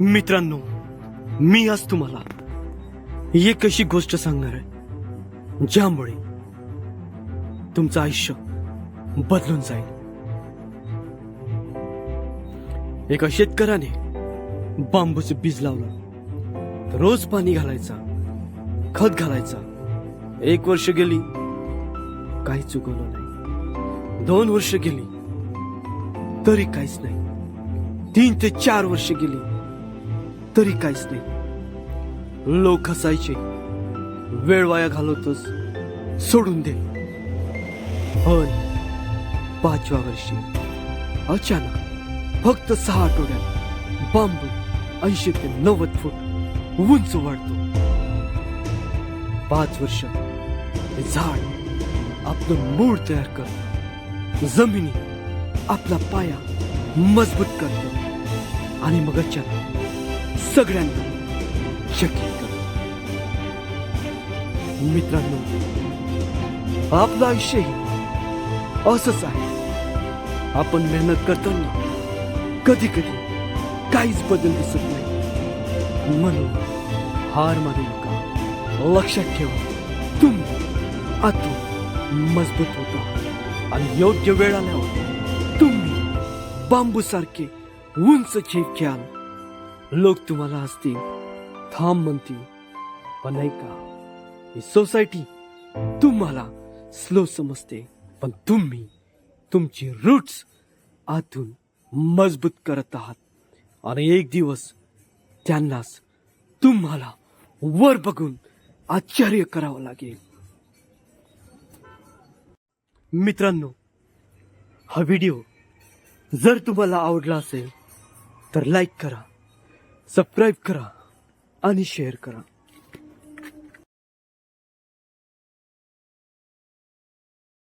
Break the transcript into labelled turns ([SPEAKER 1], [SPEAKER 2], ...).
[SPEAKER 1] मित्रांनो मी आज तुम्हाला एक अशी गोष्ट सांगणार आहे ज्यामुळे तुमचं आयुष्य बदलून जाईल. एका शेतकऱ्याने बांबूचं बीज लावलं. रोज पाणी घालायचा खत घालायचा. एक वर्ष गेली काही चुकवलं नाही. दोन वर्ष गेली तरी काहीच नाही. तीन ते चार वर्ष गेली तरी काहीच नाही. लोक हसायचे. वेळ वाया घालवतोस. सोडून दे. पण पाचव्या वर्षी अचानक फक्त सहा आठवड्यात बांबू ऐंशी ते नव्वद फूट उंच वाढतो. पाच वर्ष झाड आपलं मूळ तयार करत. जमिनी आपला पाया मजबूत करतो. आणि मग अचानक सगळ्यांना चकित मित्रांनो आपलं आयुष्यही असंच आहे. आपण मेहनत करताना कधी कधी काहीच बदल दिसत नाही. म्हणून हार मानू नका. लक्षात ठेवा तुम्ही आतून मजबूत होता. आणि योग्य वेळ आल्यावर तुम्ही बांबूसारखे उंच झेप घ्याल. लोक तुम्हाला हसतील थांब म्हणतील पण नाही का? ही सोसायटी तुम्हाला स्लो समजते पण तुम्ही तुमची रूट्स आतून मजबूत करत आहात. आणि एक दिवस त्यांनाच तुम्हाला वर बघून आश्चर्य करावं लागेल. मित्रांनो हा व्हिडिओ जर तुम्हाला आवडला असेल तर लाईक करा. सबस्क्राईब करा आणि शेअर करा.